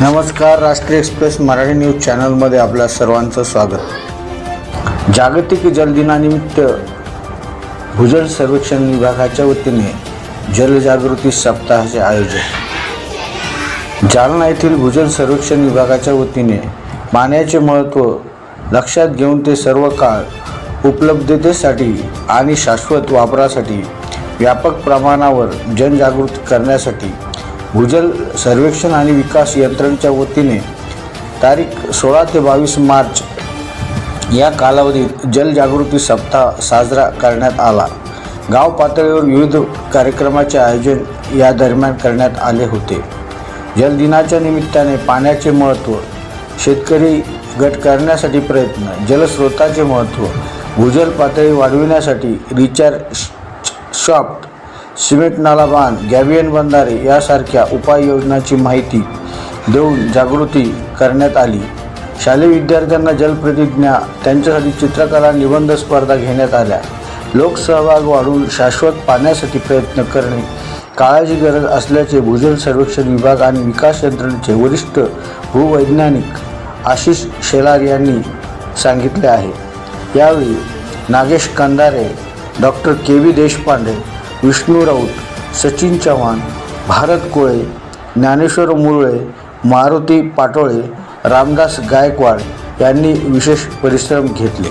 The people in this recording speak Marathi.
नमस्कार राष्ट्रीय एक्सप्रेस मराठी न्यूज चॅनलमध्ये आपल्या सर्वांचं स्वागत. जागतिक जलदिनानिमित्त भूजल सर्वेक्षण विभागाच्या वतीने जलजागृती सप्ताहाचे आयोजन. जालना येथील भूजल सर्वेक्षण विभागाच्या वतीने पाण्याचे महत्त्व लक्षात घेऊन ते सर्व काळ उपलब्धतेसाठी आणि शाश्वत वापरासाठी व्यापक प्रमाणावर जनजागृती करण्यासाठी भूजल सर्वेक्षण आणि विकास यंत्रणेच्या वतीने तारीख सोळा ते बावीस मार्च या कालावधीत जलजागृती सप्ताह साजरा करण्यात आला. गाव पातळीवर विविध कार्यक्रमाचे आयोजन या दरम्यान करण्यात आले होते. जलदिनाच्या निमित्ताने पाण्याचे महत्त्व शेतकरी गट करण्यासाठी प्रयत्न जलस्रोताचे महत्त्व भूजल पातळी वाढविण्यासाठी रिचार्ज शॉफ्ट सिमेंट नाला बांध गॅबियन बंधारे यासारख्या उपाययोजनांची माहिती देऊन जागृती करण्यात आली. शालेय विद्यार्थ्यांना जलप्रतिज्ञा त्यांच्यासाठी चित्रकला निबंध स्पर्धा घेण्यात आल्या. लोकसहभाग वाढून शाश्वत पाण्यासाठी प्रयत्न करणे काळाची गरज असल्याचे भूजल सर्वेक्षण विभाग आणि विकास यंत्रणेचे वरिष्ठ भूवैज्ञानिक आशिष शेलार यांनी सांगितले आहे. यावेळी Nagesh Kandare doctor K V Deshpande Vishnu Raut Sachin Chavan Bharat Kole Dnyaneshwar Murale Maruti Patole Ramdas Gaikwad यांनी विशेष परिश्रम घेतले.